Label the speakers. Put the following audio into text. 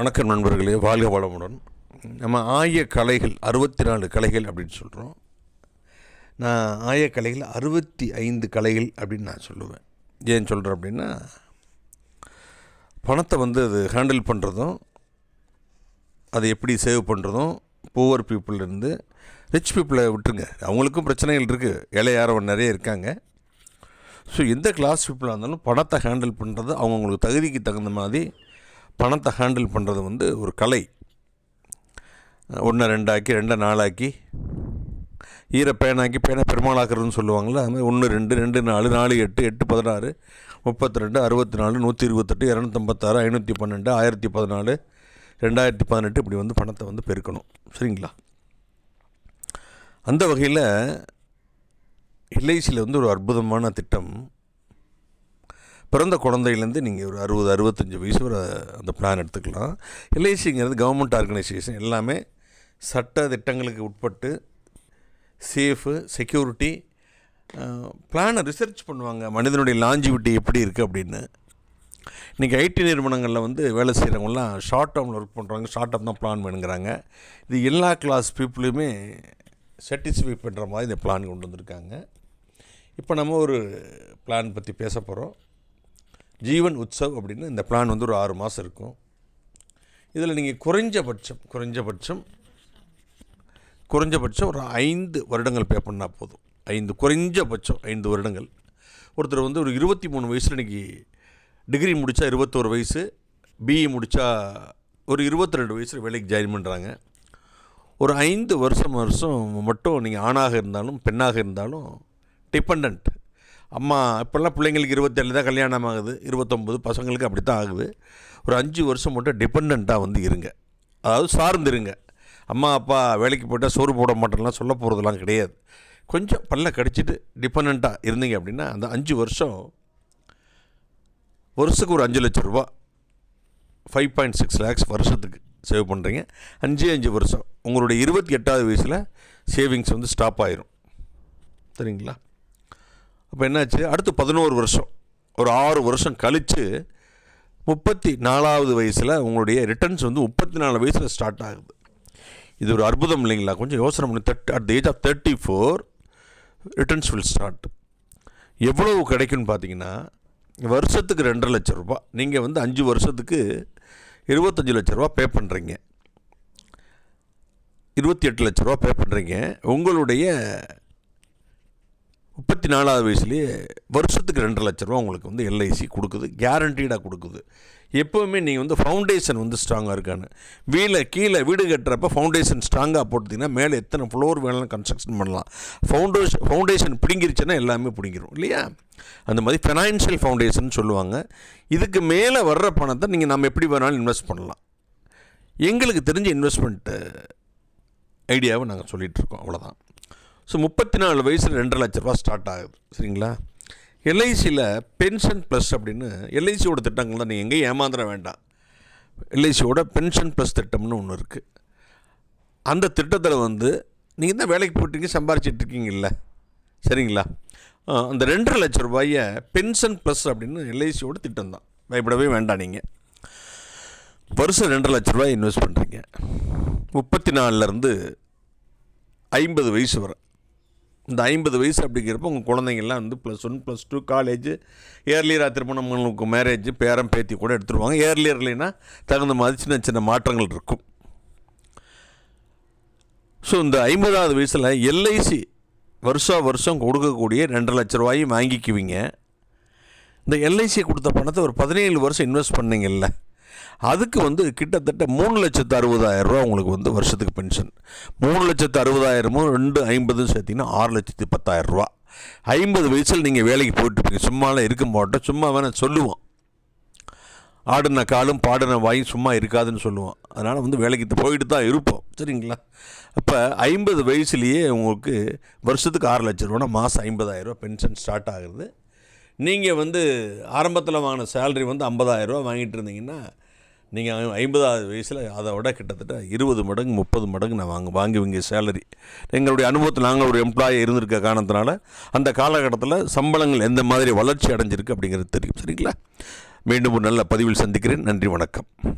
Speaker 1: வணக்கம் நண்பர்களே வாழ்க வளமுடன். நம்ம ஆய கலைகள் அறுபத்தி நாலு கலைகள் அப்படின்னு சொல்கிறோம் நான் ஆய கலைகள் அறுபத்தி ஐந்து கலைகள் அப்படின்னு நான் சொல்லுவேன். ஏன் சொல்கிறேன் அப்படின்னா பணத்தை வந்து அது ஹேண்டில் பண்ணுறதும் அதை எப்படி சேவ் பண்ணுறதும் புவர் பீப்புள்லேருந்து ரிச் பீப்புளை விட்டுருங்க. அவங்களுக்கும் பிரச்சனைகள் இருக்குது ஏழையாரவன் நிறைய இருக்காங்க. ஸோ எந்த கிளாஸ் பீப்புளாக இருந்தாலும் பணத்தை ஹேண்டில் பண்ணுறது அவங்கவுங்களுக்கு தகுதிக்கு தகுந்த மாதிரி பணத்தை ஹேண்டில் பண்ணுறது வந்து ஒரு கலை. ஒன்று ரெண்டாக்கி ரெண்டை நாளாக்கி ஈர பேனாக்கி பேனை பெருமாளாக்குறதுன்னு சொல்லுவாங்களே அது மாதிரி ஒன்று ரெண்டு ரெண்டு நாலு நாலு எட்டு எட்டு பதினாறு முப்பத்தி ரெண்டு அறுபத்தி நாலு நூற்றி இருபத்தெட்டு இரநூத்தம்பத்தாறு ஐநூற்றி பன்னெண்டு ஆயிரத்தி பதினாலு ரெண்டாயிரத்தி பதினெட்டு இப்படி வந்து பணத்தை வந்து பெருக்கணும். சரிங்களா? அந்த வகையில் எல்ஐசியில் வந்து ஒரு அற்புதமான திட்டம் பிறந்த குழந்தையிலேருந்து நீங்கள் ஒரு அறுபது அறுபத்தஞ்சி வயசு வரை அந்த பிளான் எடுத்துக்கலாம். எல்ஐசிங்கிறது கவர்மெண்ட் ஆர்கனைசேஷன் எல்லாமே சட்ட திட்டங்களுக்கு உட்பட்டு சேஃபு செக்யூரிட்டி பிளானை ரிசர்ச் பண்ணுவாங்க. மனிதனுடைய லாஞ்சிவிட்டி எப்படி இருக்குது அப்படின்னு. இன்றைக்கி ஐடி நிறுவனங்களில் வந்து வேலை செய்கிறவங்களாம் ஷார்ட் டேர்மில் ஒர்க் பண்ணுறாங்க ஷார்ட் டேர்ம் தான் பிளான் வேணுங்கிறாங்க. இது எல்லா கிளாஸ் பீப்புளையுமே சாட்டிஸ்ஃபை பண்ணுற மாதிரி இந்த பிளான் கொண்டு வந்திருக்காங்க. இப்போ நம்ம ஒரு பிளான் பற்றி பேச போகிறோம் ஜீவன் உற்சவ் அப்படின்னு இந்த பிளான் வந்து ஒரு ஆறு மாதம் இருக்கும். இதில் நீங்கள் குறைஞ்சபட்சம் குறைஞ்சபட்சம் குறைஞ்சபட்சம் ஒரு ஐந்து வருடங்கள் பே பண்ணால் போதும். ஐந்து குறைஞ்சபட்சம் ஐந்து வருடங்கள். ஒருத்தர் வந்து ஒரு இருபத்தி மூணு வயசில் இன்றைக்கி டிகிரி முடித்தா இருபத்தோரு வயசு பிஇ முடித்தா ஒரு இருபத்தி ரெண்டு வயசில் வேலைக்கு ஜாயின் பண்ணுறாங்க ஒரு ஐந்து வருஷம் வருஷம் மட்டும் நீங்கள் ஆணாக இருந்தாலும் பெண்ணாக இருந்தாலும் டிபெண்ட் அம்மா இப்போல்லாம் பிள்ளைங்களுக்கு இருபத்தேழு தான் கல்யாணம் ஆகுது. இருபத்தொம்பது பசங்களுக்கு அப்படி தான் ஆகுது. ஒரு அஞ்சு வருஷம் மட்டும் டிபெண்ட்டாக வந்து இருங்க. அதாவது சார்ந்துருங்க. அம்மா அப்பா வேலைக்கு போயிட்டால் சோறு போட மாட்டேன்லாம் சொல்ல போகிறதுலாம் கிடையாது. கொஞ்சம் பல்ல கடிச்சிட்டு டிபெண்ட்டாக இருந்தீங்க அப்படின்னா அந்த அஞ்சு வருஷம் வருஷத்துக்கு ஒரு அஞ்சு லட்ச ரூபா ஃபைவ் பாயிண்ட் சிக்ஸ் லேக்ஸ் வருஷத்துக்கு சேவ் பண்ணுறீங்க அஞ்சு அஞ்சு வருஷம். உங்களுடைய இருபத்தி எட்டாவது வயசில் சேவிங்ஸ் வந்து ஸ்டாப் ஆயிரும். சரிங்களா? அப்போ என்னாச்சு? அடுத்து பதினோரு வருஷம். ஒரு ஆறு வருஷம் கழித்து முப்பத்தி நாலாவது வயசில் உங்களுடைய ரிட்டர்ன்ஸ் வந்து முப்பத்தி நாலு வயசில் ஸ்டார்ட் ஆகுது. இது ஒரு அற்புதம் இல்லைங்களா? கொஞ்சம் யோசனை பண்ணி. That at the age of thirty four returns will start எவ்வளவு கிடைக்குன்னு பார்த்தீங்கன்னா வருஷத்துக்கு ரெண்டரை லட்ச ரூபா நீங்கள் வந்து அஞ்சு வருஷத்துக்கு இருபத்தஞ்சி லட்ச ரூபா பே பண்ணுறீங்க இருபத்தி எட்டு லட்ச ரூபா பே பண்ணுறீங்க உங்களுடைய முப்பத்தி நாலாவது வயசுலேயே வருஷத்துக்கு ரெண்டு லட்ச ரூபா உங்களுக்கு வந்து எல்ஐசி கொடுக்குது கேரண்டீடாக கொடுக்குது. எப்போவுமே நீங்கள் வந்து ஃபவுண்டேஷன் வந்து ஸ்ட்ராங்காக இருக்கான்னு வீலை கீழே வீடு கட்டுறப்ப ஃபவுண்டேஷன் ஸ்ட்ராங்காக போட்டுட்டிங்கன்னா மேலே எத்தனை ஃப்ளோர் வேணாலும் கன்ஸ்ட்ரக்ஷன் பண்ணலாம். ஃபவுண்டேஷன் ஃபவுண்டேஷன் பிடிங்கிருச்சுன்னா எல்லாமே பிடிங்கிரும் இல்லையா? அந்த மாதிரி ஃபினான்ஷியல் ஃபவுண்டேஷன் சொல்லுவாங்க. இதுக்கு மேலே வர்ற பணத்தை நீங்கள் நம்ம எப்படி வேணாலும் இன்வெஸ்ட் பண்ணலாம். எங்களுக்கு தெரிஞ்ச இன்வெஸ்ட்மெண்ட்டு ஐடியாவை நாங்கள் சொல்லிகிட்ருக்கோம் அவ்வளோதான் ஸோ முப்பத்தி நாலு வயசில் ரெண்டரை லட்ச ரூபா ஸ்டார்ட் ஆகுது. சரிங்களா? எல்ஐசியில் பென்ஷன் ப்ளஸ் அப்படின்னு எல்ஐசியோட திட்டங்கள் தான் நீங்கள் எங்கேயும் ஏமாந்துட வேண்டாம். எல்ஐசியோட பென்ஷன் ப்ளஸ் திட்டம்னு ஒன்று இருக்குது அந்த திட்டத்தில் வந்து நீங்கள் தான் வேலைக்கு போயிட்டீங்க சம்பாரிச்சிட்டு சரிங்களா? அந்த ரெண்டரை லட்ச ரூபாயை பென்ஷன் ப்ளஸ் அப்படின்னு எல்ஐசியோட திட்டம் தான் பயப்படவே வேண்டாம் நீங்கள் வருஷம் ரெண்டரை லட்ச ரூபாய் இன்வெஸ்ட் பண்ணுறீங்க முப்பத்தி நாலுலேருந்து ஐம்பது வயசு வரை. இந்த ஐம்பது வயசு அப்படிங்கிறப்ப உங்கள் குழந்தைங்கள்லாம் வந்து plus one plus two college ஏர்லியராக திருமணங்களுக்கு மேரேஜ் பேரம் பேத்தி கூட எடுத்துருவாங்க. ஏர்லியர்லினா தகுந்த மாதிரி சின்ன சின்ன மாற்றங்கள் இருக்கும். ஸோ இந்த ஐம்பதாவது வயசில் எல்ஐசி வருஷம் வருஷம் கொடுக்கக்கூடிய ரெண்டு லட்ச ரூபாயும் வாங்கிக்குவீங்க. இந்த எல்ஐசி கொடுத்த பணத்தை ஒரு பதினேழு வருஷம் இன்வெஸ்ட் பண்ணிங்கல்ல. அதுக்கு வந்து கிட்டத்தட்ட மூணு லட்சத்து அறுபதாயிரம் ரூபா உங்களுக்கு வந்து வருஷத்துக்கு பென்ஷன் மூணு லட்சத்து அறுபதாயிரமும் ரெண்டு ஐம்பதும் சேர்த்திங்கன்னா ஆறு லட்சத்து பத்தாயிரம் ரூபா. ஐம்பது வயசில் நீங்கள் வேலைக்கு போயிட்டுருப்பீங்க. சும்மாலாம் இருக்க மாட்டோம். சும்மா வேணால் சொல்லுவோம். ஆடின காலும் பாடின வாயும் சும்மா இருக்காதுன்னு சொல்லுவோம். அதனால் வந்து வேலைக்கு போயிட்டு தான் இருப்போம். சரிங்களா? அப்போ ஐம்பது வயசுலேயே உங்களுக்கு வருஷத்துக்கு ஆறு லட்ச ரூபா மாதம் ஐம்பதாயிரரூபா பென்ஷன் ஸ்டார்ட் ஆகுது நீங்கள் வந்து ஆரம்பத்தில் வாங்கின சேலரி வந்து ஐம்பதாயிரரூபா வாங்கிட்டு இருந்தீங்கன்னா நீங்கள் ஐம்பதாவது வயசில் அதை விட கிட்டத்தட்ட இருபது மடங்கு முப்பது மடங்கு நான் வாங்க வாங்குவீங்க சேலரி எங்களுடைய அனுபவத்தில் நாங்கள் ஒரு எம்ப்ளாயி இருந்திருக்க காரணத்தினால அந்த காலகட்டத்தில் சம்பளங்கள் எந்த மாதிரி வளர்ச்சி அடைஞ்சிருக்கு அப்படிங்கிறது தெரியும். சரிங்களா? மீண்டும் ஒரு நல்ல பதிவில் சந்திக்கிறேன். நன்றி வணக்கம்.